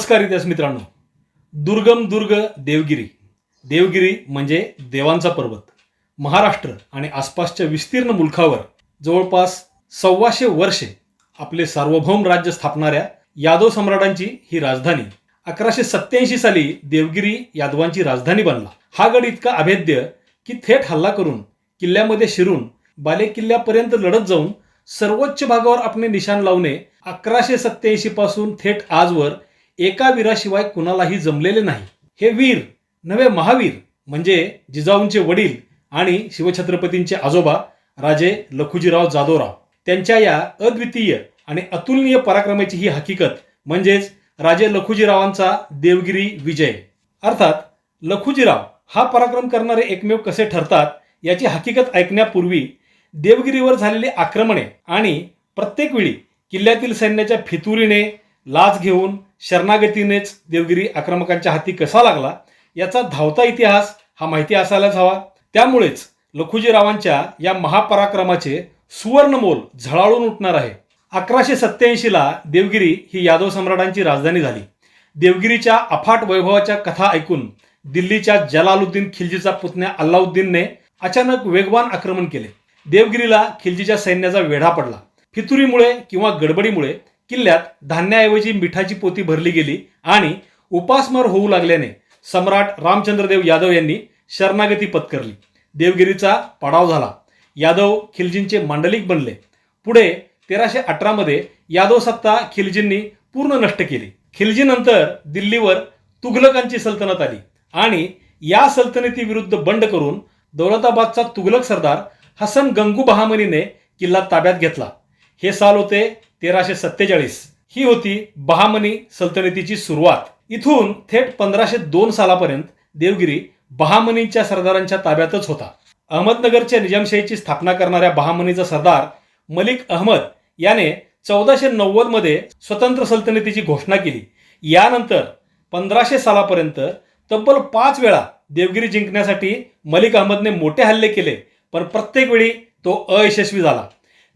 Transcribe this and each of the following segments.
नमस्कार इतिहास मित्रांनो. दुर्गम दुर्ग देवगिरी. देवगिरी म्हणजे देवांचा पर्वत. महाराष्ट्र आणि आसपासच्या विस्तीर्ण मुलखावर जवळपास सव्वाशे वर्षे आपले सार्वभौम राज्य स्थापणाऱ्या यादव सम्राटांची ही राजधानी अकराशे सत्याऐंशी साली देवगिरी यादवांची राजधानी बनला. हा गड इतका अभेद्य की थेट हल्ला करून किल्ल्यामध्ये शिरून बाले किल्ल्यापर्यंत लढत जाऊन सर्वोच्च भागावर आपले निशाण लावणे अकराशे सत्याऐंशी पासून थेट आजवर एका वीराशिवाय कुणालाही जमलेले नाही. हे वीर नवे महावीर म्हणजे जिजाऊंचे वडील आणि शिवछत्रपतींचे आजोबा राजे लखुजीराव जाधवराव. त्यांच्या या अद्वितीय आणि अतुलनीय पराक्रमाची ही हकीकत म्हणजेच राजे लखुजीरावांचा देवगिरी विजय. अर्थात लखुजीराव हा पराक्रम करणारे एकमेव कसे ठरतात याची हकीकत ऐकण्यापूर्वी देवगिरीवर झालेली आक्रमणे आणि प्रत्येक वेळी किल्ल्यातील सैन्याच्या फितुरीने लाच घेऊन शरणागतीनेच देवगिरी आक्रमकांच्या हाती कसा लागला याचा धावता इतिहास हा माहिती असायलाच हवा. त्यामुळेच लखुजीरावांच्या या महापराक्रमाचे सुवर्णमोल झळाळून उठणार आहे. अकराशे सत्त्याऐंशीला देवगिरी ही यादव सम्राटांची राजधानी झाली. देवगिरीच्या अफाट वैभवाच्या कथा ऐकून दिल्लीच्या जलालुद्दीन खिलजीचा पुतण्या अल्लाउद्दीनने अचानक वेगवान आक्रमण केले. देवगिरीला खिलजीच्या सैन्याचा वेढा पडला. फितुरीमुळे किंवा गडबडीमुळे किल्ल्यात धान्याऐवजी मिठाची पोती भरली गेली आणि उपासमार होऊ लागल्याने सम्राट रामचंद्रदेव यादव यांनी शरणागती पत्करली. देवगिरीचा पडाव झाला. यादव खिलजींचे मांडलिक बनले. पुढे तेराशे अठरामध्ये यादव सत्ता खिलजींनी पूर्ण नष्ट केली. खिलजीनंतर दिल्लीवर तुघलकांची सल्तनत आली आणि या सल्तनतीविरुद्ध बंड करून दौलताबादचा तुघलक सरदार हसन गंगू बहामनीने किल्ला ताब्यात घेतला. हे साल होते तेराशे सत्तेचाळीस. ही होती बहामनी सल्तनतीची सुरुवात. इथून थेट पंधराशे दोन सालापर्यंत देवगिरी बहामनीच्या सरदारांच्या ताब्यातच होता. अहमदनगरच्या निजामशाहीची स्थापना करणाऱ्या बहामनीचा सरदार मलिक अहमद याने चौदाशे नव्वदमध्ये स्वतंत्र सल्तनतीची घोषणा केली. यानंतर पंधराशे सालापर्यंत तब्बल पाच वेळा देवगिरी जिंकण्यासाठी मलिक अहमदने मोठे हल्ले केले पण प्रत्येक वेळी तो अयशस्वी झाला.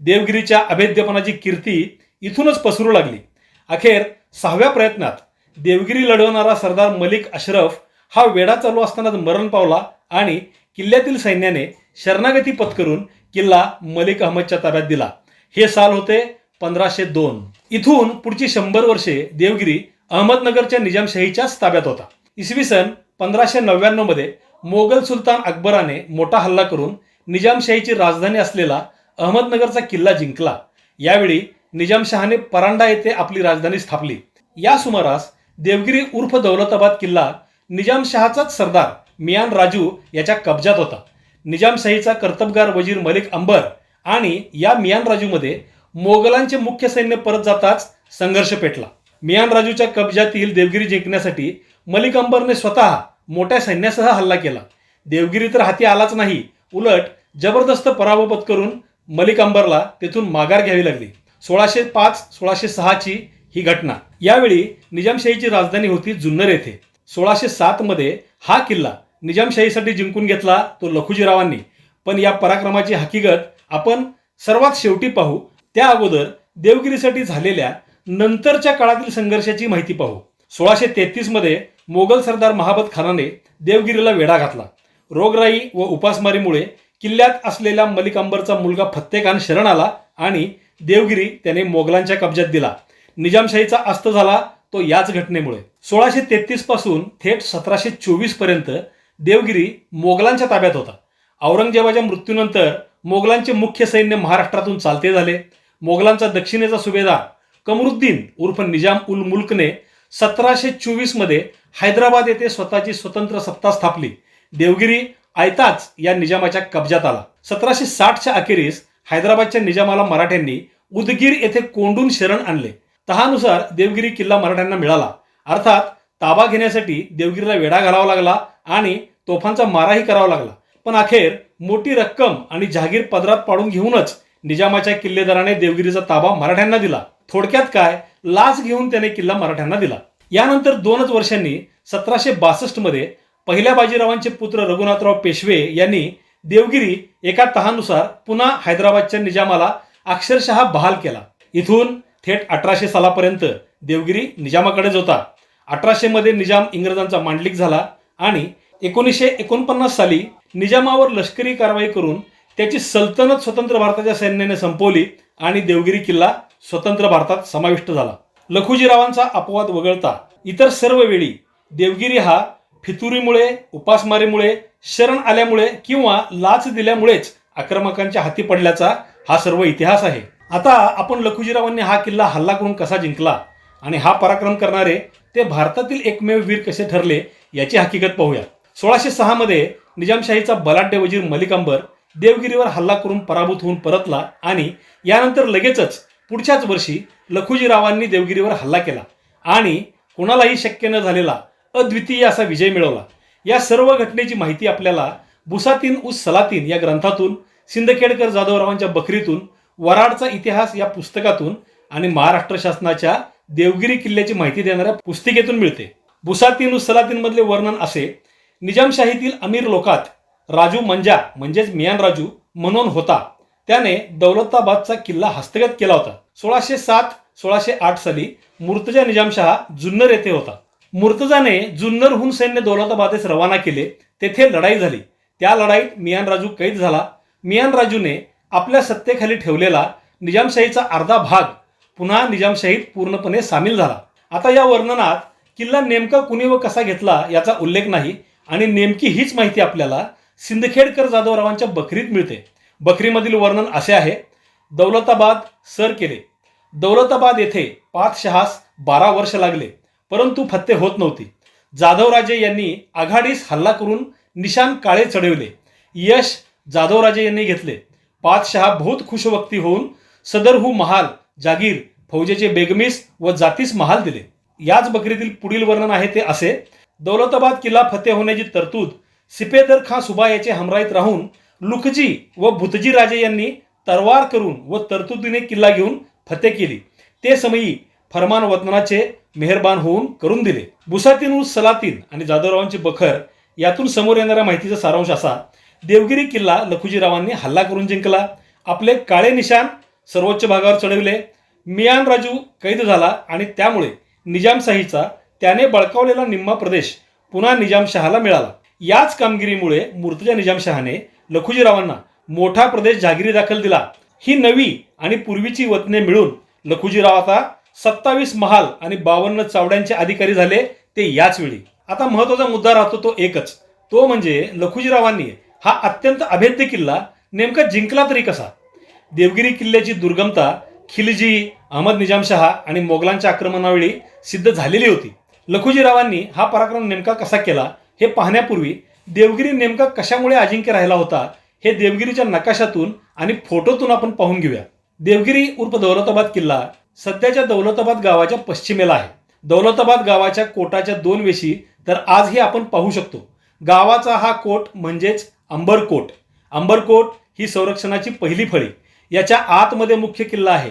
देवगिरीच्या अभेद्यपणाची कीर्ती इथूनच पसरू लागली. अखेर सहाव्या प्रयत्नात देवगिरी लढवणारा सरदार मलिक अशरफ हा वेढा चालू असतानाच मरण पावला आणि किल्ल्यातील सैन्याने शरणागती पत्करून किल्ला मलिक अहमदच्या ताब्यात दिला. हे साल होते पंधराशे दोन. इथून पुढची शंभर वर्षे देवगिरी अहमदनगरच्या निजामशाहीच्याच ताब्यात होता. इसवी सन पंधराशे नव्याण्णवमध्ये मोगल सुलतान अकबराने मोठा हल्ला करून निजामशाहीची राजधानी असलेला अहमदनगरचा किल्ला जिंकला. यावेळी निजामशहाने परांडा येथे आपली राजधानी स्थापली. या सुमारास देवगिरी उर्फ दौलताबाद किल्ला निजामशहाचाच सरदार मियान राजू याच्या कब्जात होता. निजामशाहीचा कर्तबगार वजीर मलिक अंबर आणि या मियान राजूमध्ये मोगलांचे मुख्य सैन्य परत जाताच संघर्ष पेटला. मियान राजूच्या कब्जातील देवगिरी जिंकण्यासाठी मलिक अंबरने स्वतः मोठ्या सैन्यासह हल्ला केला. देवगिरी तर हाती आलाच नाही उलट जबरदस्त पराभव पत्करून मलिक अंबरला तेथून माघार घ्यावी लागली. सोळाशे पाच सोळाशे सहाची ही घटना. यावेळी निजामशाहीची राजधानी होती जुन्नर येथे. सोळाशे सातमध्ये हा किल्ला निजामशाहीसाठी जिंकून घेतला तो लखुजीरावांनी. पण या पराक्रमाची हकीकत आपण सर्वात शेवटी पाहू त्या अगोदर देवगिरीसाठी झालेल्या नंतरच्या काळातील संघर्षाची माहिती पाहू. सोळाशे तेहतीसमध्ये मोगल सरदार महाबत खानाने देवगिरीला वेढा घातला. रोगराई व उपासमारीमुळे किल्ल्यात असलेल्या मलिकांबरचा मुलगा फत्तेखान शरण आला आणि देवगिरी त्याने मोगलांच्या कब्जात दिला. निजामशाहीचा अस्त झाला तो याच घटनेमुळे. सोळाशे तेहतीसपासून थेट सतराशे चोवीसपर्यंत देवगिरी मोगलांच्या ताब्यात होता. औरंगजेबाच्या मृत्यूनंतर मोगलांचे मुख्य सैन्य महाराष्ट्रातून चालते झाले. मोगलांचा दक्षिणेचा सुभेदार कमरुद्दीन उर्फ निजाम उल मुल्कने सतराशे चोवीसमध्ये हैदराबाद येथे स्वतःची स्वतंत्र सत्ता स्थापली. देवगिरी आयताच या निजामाच्या कब्जात आला. सतराशे साठच्या अखेरीस हैदराबादच्या निजामाला मराठ्यांनी उदगीर येथे कोंडून शरण आणले. तहानुसार देवगिरी किल्ला मराठ्यांना मिळाला. अर्थात ताबा घेण्यासाठी देवगिरीला वेढा घालावा लागला आणि तोफांचा माराही करावा लागला. पण अखेर मोठी रक्कम आणि जहागीर पदरात पाडून घेऊनच निजामाच्या किल्लेदाराने देवगिरीचा ताबा मराठ्यांना दिला. थोडक्यात काय? लाच घेऊन त्याने किल्ला मराठ्यांना दिला. यानंतर दोनच वर्षांनी सतराशे बासष्टमध्ये पहिल्या बाजीरावांचे पुत्र रघुनाथराव पेशवे यांनी देवगिरी एका तहानुसार पुन्हा हैदराबादच्या निजामाला अक्षरशः बहाल केला. इथून थेट अठराशे सालापर्यंत देवगिरी निजामाकडेच होता अठराशे मध्ये निजाम इंग्रजांचा मांडलिक झाला आणि एकोणीसशे एकोणपन्नास साली निजामावर लष्करी कारवाई करून त्याची सल्तनत स्वतंत्र भारताच्या सैन्याने संपवली आणि देवगिरी किल्ला स्वतंत्र भारतात समाविष्ट झाला. लखुजीरावांचा अपवाद वगळता इतर सर्व वेळी देवगिरी हा फितुरीमुळे उपासमारीमुळे शरण आल्यामुळे किंवा लाच दिल्यामुळेच आक्रमकांच्या हाती पडल्याचा हा सर्व इतिहास आहे. आता आपण लखुजीरावांनी हा किल्ला हल्ला करून कसा जिंकला आणि हा पराक्रम करणारे ते भारतातील एकमेव वीर कसे ठरले याची हकीकत पाहूया. सोळाशे सहामध्ये निजामशाहीचा बलाढ्य वजीर मलिकांबर देवगिरीवर हल्ला करून पराभूत होऊन परतला आणि यानंतर लगेचच पुढच्याच वर्षी लखुजीरावांनी देवगिरीवर हल्ला केला आणि कोणालाही शक्य न झालेला अद्वितीय असा विजय मिळवला. या सर्व घटनेची माहिती आपल्याला बुसातीन उस सलातीन या ग्रंथातून सिंदखेडकर जाधवरावांच्या बकरीतून वराडचा इतिहास या पुस्तकातून आणि महाराष्ट्र शासनाच्या देवगिरी किल्ल्याची माहिती देणाऱ्या पुस्तिकेतून मिळते. बुसातीन उस सलातीन मधले वर्णन असे निजामशाहीतील अमीर लोकात राजू मंजा म्हणजेच मियान राजू म्हणून होता. त्याने दौलताबादचा किल्ला हस्तगत केला होता. सोळाशे सात सोळाशे आठ साली मुर्तजा निजामशहा जुन्नर येथे होता. मुर्तजाने जुन्नरहून सैन्य दौलताबादेस रवाना केले तेथे लढाई झाली. त्या लढाईत मियान राजू कैद झाला. मियान राजूने आपल्या सत्तेखाली ठेवलेला निजामशाहीचा अर्धा भाग पुन्हा निजामशाहीत पूर्णपणे सामील झाला. आता या वर्णनात किल्ला नेमका कुणी व कसा घेतला याचा उल्लेख नाही आणि नेमकी हीच माहिती आपल्याला सिंदखेडकर जाधवरावांच्या बकरीत मिळते. बकरीमधील वर्णन असे आहे दौलताबाद सर केले. दौलताबाद येथे पातशहास बारा वर्ष लागले परंतु फत्ते होत नव्हती. जाधवराजे यांनी आघाडीस हल्ला करून निशान काळे चढविले. यश जाधवराजे यांनी घेतले. पातशहा बहुत खुशवक्ती होऊन सदरहू महाल जागीर फौजेचे बेगमीस व जातीस महाल दिले. याच बकरीतील पुढील वर्णन आहे ते असे दौलताबाद किल्ला फते होण्याची तरतूद सिपेदर खां सुबा याचे हमराईत राहून लुकजी व भुतजी राजे यांनी तरवार करून व तरतुदीने किल्ला घेऊन फते केली. ते समयी फरमान वतनाचे मेहरबान होऊन करून दिले. बुसातीन उस सलातीन आणि जाधवरावांची बखर यातून समोर येणाऱ्या माहितीचा सारांश असा देवगिरी किल्ला लखुजीरावांनी हल्ला करून जिंकला. आपले काळे निशाण सर्वोच्च भागावर चढविले. मियान राजू कैद झाला आणि त्यामुळे निजामशाहीचा त्याने बळकावलेला निम्मा प्रदेश पुन्हा निजामशहाला मिळाला. याच कामगिरीमुळे मूर्तजा निजामशहाने लखुजीरावांना मोठा प्रदेश जहागिरी दाखल दिला. ही नवी आणि पूर्वीची वतने मिळून लखुजीराव आता सत्तावीस महाल आणि बावन्न चावड्यांचे अधिकारी झाले ते याच वेळी. आता महत्त्वाचा मुद्दा राहतो तो एकच. तो म्हणजे लखुजीरावांनी हा अत्यंत अभेद्य किल्ला नेमका जिंकला तरी कसा? देवगिरी किल्ल्याची दुर्गमता खिलजी अहमद निजामशहा आणि मोगलांच्या आक्रमणावेळी सिद्ध झालेली होती. लखुजीरावांनी हा पराक्रम नेमका कसा केला हे पाहण्यापूर्वी देवगिरी नेमका कशामुळे अजिंक्य राहिला होता हे देवगिरीच्या नकाशातून आणि फोटोतून आपण पाहून घेऊया. देवगिरी उर्फ दौलताबाद किल्ला सध्याच्या दौलताबाद गावाच्या पश्चिमेला आहे. दौलताबाद गावाच्या कोटाच्या दोन वेशी तर आजही आपण पाहू शकतो. गावाचा हा कोट म्हणजेच अंबरकोट. अंबरकोट ही संरक्षणाची पहिली फळी. याच्या आतमध्ये मुख्य किल्ला आहे.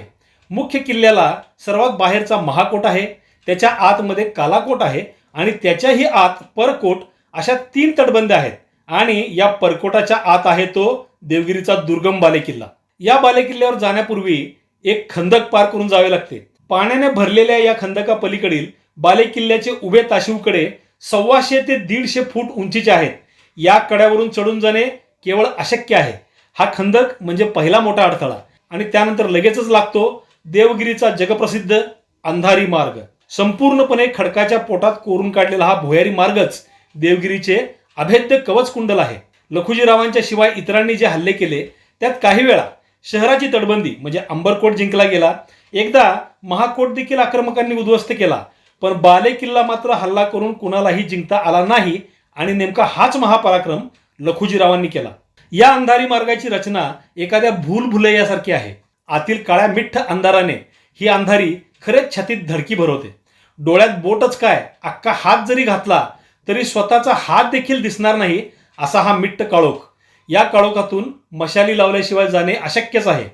मुख्य किल्ल्याला सर्वात बाहेरचा महाकोट आहे. त्याच्या आतमध्ये कालाकोट आहे आणि त्याच्याही आत परकोट अशा तीन तटबंद्या आहेत. आणि या परकोटाच्या आत आहे तो देवगिरीचा दुर्गम बालेकिल्ला. या बालेकिल्ल्यावर जाण्यापूर्वी एक खंदक पार करून जावे लागते. पाण्याने भरलेल्या या खंदका पलीकडील बालेकिल्ल्याचे उभे ताशिवकडे सव्वाशे ते दीडशे फूट उंचीचे आहेत. या कड्यावरून चढून जाणे केवळ अशक्य आहे. हा खंदक म्हणजे पहिला मोठा अडथळा. आणि त्यानंतर लगेचच लागतो देवगिरीचा जगप्रसिद्ध अंधारी मार्ग. संपूर्णपणे खडकाच्या पोटात कोरून काढलेला हा भुयारी मार्गच देवगिरीचे अभेद्य कवच कुंडल आहे. लखुजीरावांच्या शिवाय इतरांनी जे हल्ले केले त्यात काही वेळा शहराची तटबंदी म्हणजे अंबरकोट जिंकला गेला. एकदा महाकोट देखील आक्रमकांनी उद्ध्वस्त केला पण बाले किल्ला मात्र हल्ला करून कुणालाही जिंकता आला नाही आणि नेमका हाच महापराक्रम लखुजीरावांनी केला. या अंधारी मार्गाची रचना एखाद्या भूलभुलैयासारखी आहे. आतील काळ्या मिठ्ठ अंधाराने ही अंधारी खरेच छातीत धडकी भरवते. डोळ्यात बोटच काय अख्खा हात जरी घातला तरी स्वतःचा हात देखील दिसणार नाही असा हा मिट्ट काळोख. या काळोखातून मशाली लावल्याशिवाय जाणे अशक्यच आहे.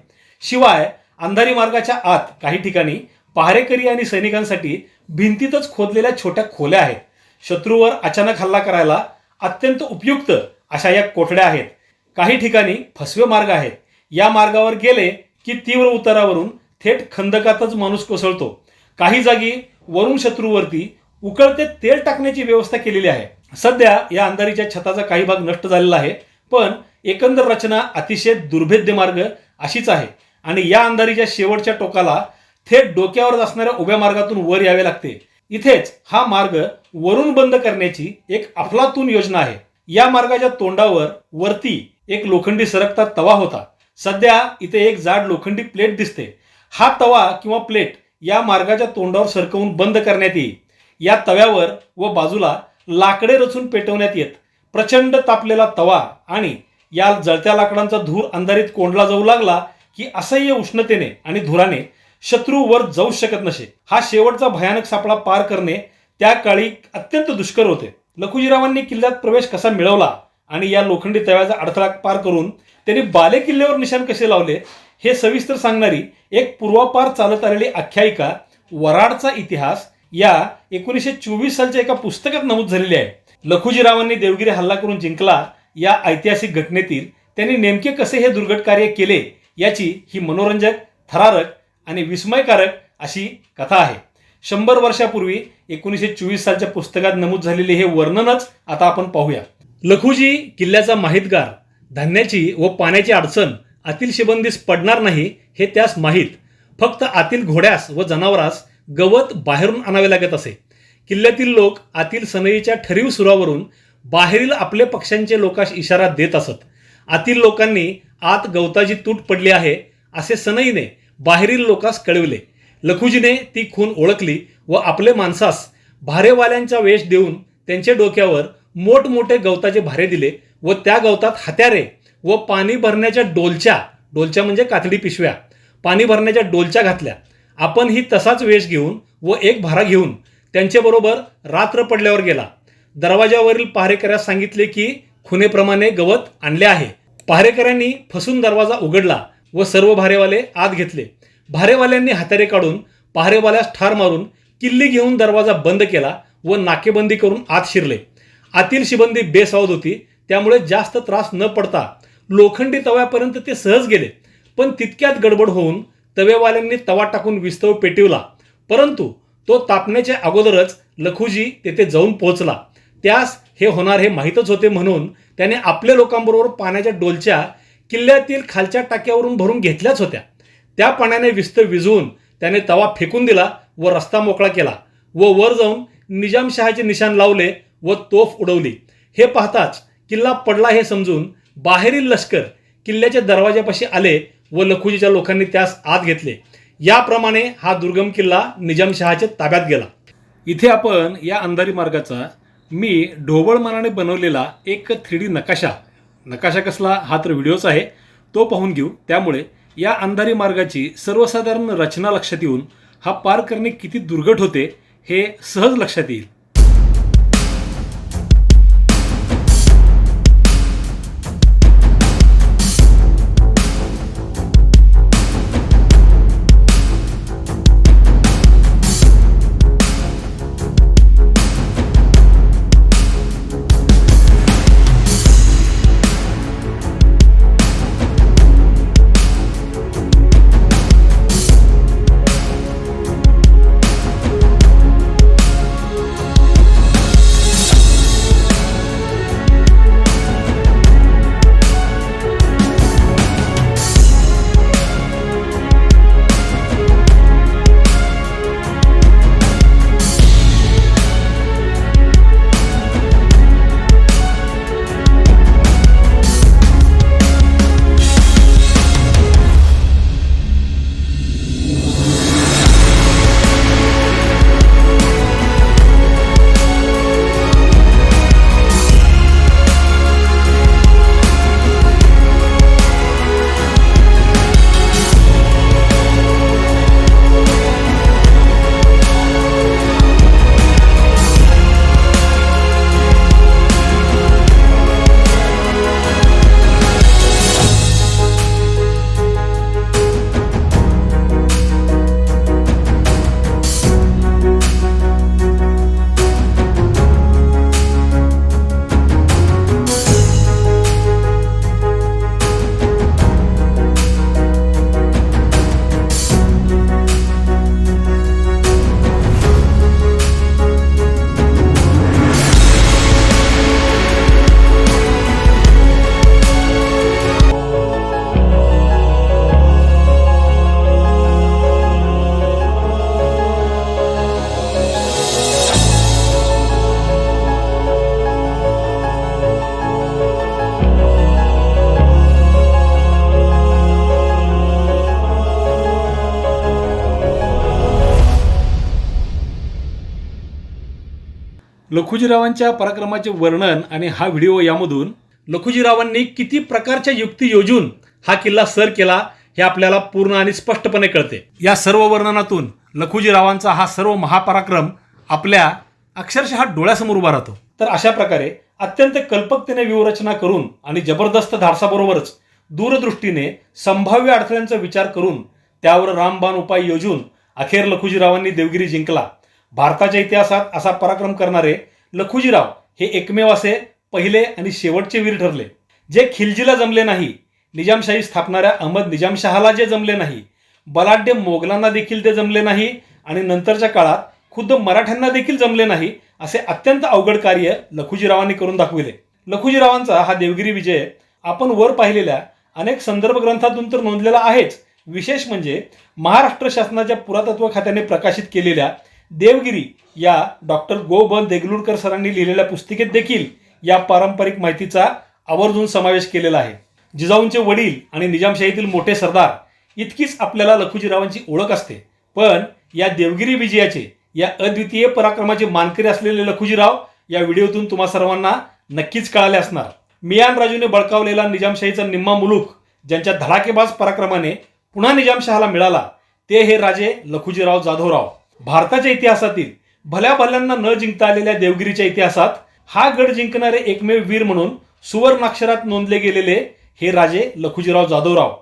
शिवाय अंधारी मार्गाच्या आत काही ठिकाणी पहारेकरी आणि सैनिकांसाठी भिंतीतच खोदलेल्या छोट्या खोल्या आहेत. शत्रूवर अचानक हल्ला करायला अत्यंत उपयुक्त अशा या कोठड्या आहेत. काही ठिकाणी फसवे मार्ग आहेत. या मार्गावर गेले की तीव्र उतारावरून थेट खंदकातच माणूस कोसळतो. काही जागी वरुण शत्रूवरती उकळते तेल टाकण्याची व्यवस्था केलेली आहे. सध्या या अंधारीच्या छताचा काही भाग नष्ट झालेला आहे पण एकंदर रचना अतिशय दुर्भेद्य मार्ग अशीच आहे आणि या अंधारीच्या शेवटच्या टोकाला थेट डोक्यावर असणाऱ्या उभ्या मार्गातून वर यावे लागते. इथेच हा मार्ग वरून बंद करण्याची एक अफलातून योजना आहे. या मार्गाच्या तोंडावर वरती एक लोखंडी सरकता तवा होता. सध्या इथे एक जाड लोखंडी प्लेट दिसते. हा तवा किंवा प्लेट या मार्गाच्या तोंडावर सरकवून बंद करण्यात येईल. या तव्यावर व बाजूला लाकडे रचून पेटवण्यात येत. प्रचंड तापलेला तवा आणि या जळत्या लाकडांचा धूर अंधारीत कोंडला जाऊ लागला की असह्य उष्णतेने आणि धुराने शत्रू वर जाऊ शकत नसे. हा शेवटचा भयानक सापळा पार करणे त्या काळी अत्यंत दुष्कर होते. लखुजीरावांनी किल्ल्यात प्रवेश कसा मिळवला आणि या लोखंडी तव्याचा अडथळा पार करून त्यांनी बाले किल्ल्यावर निशाण कसे लावले हे सविस्तर सांगणारी एक पूर्वापार चालत आलेली आख्यायिका वराडचा इतिहास या एकोणीसशे चोवीस सालच्या एका पुस्तकात नमूद झालेली आहे. लखुजीरावांनी देवगिरी हल्ला करून जिंकला या ऐतिहासिक घटनेतील त्यांनी नेमके कसे हे दुर्घट कार्य केले याची ही मनोरंजक थरारक आणि विस्मयकारक अशी कथा आहे. शंभर वर्षापूर्वी एकोणीसशे चोवीस सालच्या पुस्तकात नमूद झालेले हे वर्णनच आता आपण पाहूया. लखुजी किल्ल्याचा माहितगार धान्याची व पाण्याची अडचण आतील शिबंदीस पडणार नाही हे त्यास माहीत. फक्त आतील घोड्यास व जनावरास गवत बाहेरून आणावे लागत असे. किल्ल्यातील लोक आतील सनईच्या ठरीव सुरावरून बाहेरील आपले पक्षांचे लोकांस इशारा देत असत. आतील लोकांनी आत गवताची तूट पडली आहे असे सनईने बाहेरील लोकांस कळविले. लखुजीने ती खून ओळखली व आपले माणसास भारेवाल्यांचा वेश देऊन त्यांच्या डोक्यावर मोठमोठे गवताचे भारे दिले व त्या गवतात हत्यारे व पाणी भरण्याच्या डोलच्या डोलच्या म्हणजे कातडी पिशव्या पाणी भरण्याच्या डोलच्या घातल्या. आपण ही तसाच वेश घेऊन व एक भारा घेऊन त्यांच्याबरोबर रात्र पडल्यावर गेला. दरवाजावरील पहारेकऱ्यास सांगितले की खुनेप्रमाणे गवत आणले आहे. पहारेकऱ्यांनी फसून दरवाजा उघडला व सर्व भारेवाले आत घेतले. भारेवाल्यांनी हातारे काढून पहारेवाल्यास ठार मारून किल्ली घेऊन दरवाजा बंद केला व नाकेबंदी करून आत शिरले. आतील शिबंदी बेसावध होती त्यामुळे जास्त त्रास न पडता लोखंडी तव्यापर्यंत ते सहज गेले. पण तितक्यात गडबड होऊन तवेवाल्यांनी तवा टाकून विस्तव पेटवला. परंतु तो तापण्याच्या अगोदरच लखुजी तेथे जाऊन पोहोचला. त्यास हे होणार हे माहीतच होते म्हणून त्याने आपल्या लोकांबरोबर पाण्याच्या डोलच्या किल्ल्यातील खालच्या टाक्यावरून भरून घेतल्याच होत्या. त्या पाण्याने विस्त विझवून त्याने तवा फेकून दिला व रस्ता मोकळा केला व वर जाऊन निजामशहाचे निशाण लावले व तोफ उडवली. हे पाहताच किल्ला पडला हे समजून बाहेरील लष्कर किल्ल्याच्या दरवाजापाशी आले व लखुजीच्या लोकांनी त्यास आत घेतले. याप्रमाणे हा दुर्गम किल्ला निजामशहाच्या ताब्यात गेला. इथे आपण या अंधारी मार्गाचा मी ढोबळ मनाने बनवलेला एक थ्री डी नकाशा नकाशा कसला हा तर व्हिडिओच आहे. तो पाहून घेऊ. त्यामुळे या अंधारी मार्गाची सर्वसाधारण रचना लक्षात येऊन हा पार करणे किती दुर्घट होते हे सहज लक्षात येईल. लखुजीरावांच्या पराक्रमाचे वर्णन आणि हा व्हिडिओ यामधून लखुजीरावांनी किती प्रकारच्या युक्ती योजून हा किल्ला सर केला हे आपल्याला पूर्ण आणि स्पष्टपणे कळते. या सर्व वर्णनातून लखुजीरावांचा हा सर्व महापराक्रम आपल्या अक्षरशः डोळ्यासमोर उभा राहतो. तर अशा प्रकारे अत्यंत कल्पकतेने व्यूहरचना करून आणि जबरदस्त धाडसाबरोबरच दूरदृष्टीने संभाव्य अडथळ्यांचा विचार करून त्यावर रामबाण उपाय योजून अखेर लखुजीरावांनी देवगिरी जिंकला. भारताच्या इतिहासात असा पराक्रम करणारे लखुजीराव हे एकमेव असे पहिले आणि शेवटचे वीर ठरले. जे खिलजीला जमले नाही निजामशाही स्थापणाऱ्या अहमद निजामशहाला जे जमले नाही बलाढ्य मोगलांना देखील ते जमले नाही आणि नंतरच्या काळात खुद्द मराठ्यांना देखील जमले नाही असे अत्यंत अवघड कार्य लखुजीरावांनी करून दाखविले. लखुजीरावांचा हा देवगिरी विजय आपण वर पाहिलेल्या अनेक संदर्भ ग्रंथातून तर नोंदलेला आहेच. विशेष म्हणजे महाराष्ट्र शासनाच्या पुरातत्व खात्याने प्रकाशित केलेल्या देवगिरी या डॉक्टर गो ब देगलूरकर सरांनी लिहिलेल्या पुस्तिकेत देखील या पारंपरिक माहितीचा आवर्जून समावेश केलेला आहे. जिजाऊंचे वडील आणि निजामशाहीतील मोठे सरदार इतकीच आपल्याला लखुजीरावांची ओळख असते. पण या देवगिरी विजयाचे या अद्वितीय पराक्रमाचे मानकरी असलेले लखुजीराव या व्हिडिओतून तुम्हा सर्वांना नक्कीच कळाले असणार. मियान राजूने बळकावलेला निजामशाहीचा निम्मा मुलूक ज्यांच्या धडाकेबाज पराक्रमाने पुन्हा निजामशहाला मिळाला ते हे राजे लखुजीराव जाधवराव. भारताच्या इतिहासातील भल्या भल्यांना न जिंकता आलेल्या देवगिरीच्या इतिहासात हा गड जिंकणारे एकमेव वीर म्हणून सुवर्णाक्षरात नोंदले गेलेले हे राजे लखुजीराव जाधवराव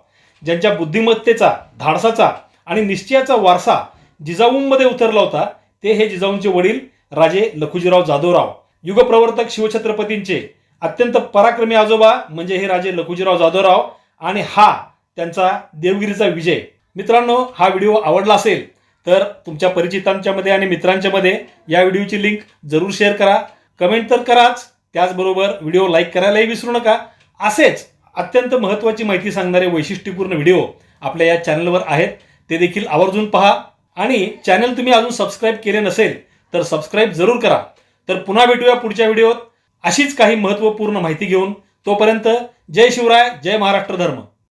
ज्यांच्या बुद्धिमत्तेचा धाडसाचा आणि निश्चयाचा वारसा जिजाऊंमध्ये उतरला होता ते हे जिजाऊंचे वडील राजे लखुजीराव जाधवराव. युगप्रवर्तक शिवछत्रपतींचे अत्यंत पराक्रमी आजोबा म्हणजे हे राजे लखुजीराव जाधवराव आणि हा त्यांचा देवगिरीचा विजय. मित्रांनो हा व्हिडिओ आवडला असेल तर तुमच्या परिचितांच्या मध्ये आणि मित्रांच्या मध्ये या व्हिडिओची लिंक जरूर शेअर करा. कमेंट तर कराच त्याचबरोबर व्हिडिओ लाईक करायलाही विसरू नका. असेच अत्यंत महत्त्वाची माहिती सांगणारे वैशिष्ट्यपूर्ण व्हिडिओ आपल्या या चॅनलवर आहेत. ते देखील आवर्जून पहा. आणि चॅनल तुम्ही अजून सबस्क्राईब केले नसेल तर सबस्क्राईब जरूर करा. तर पुन्हा भेटूया पुढच्या व्हिडिओत. अशीच काही महत्त्वपूर्ण माहिती घेऊन तोपर्यंत जय शिवराय जय महाराष्ट्र धर्म.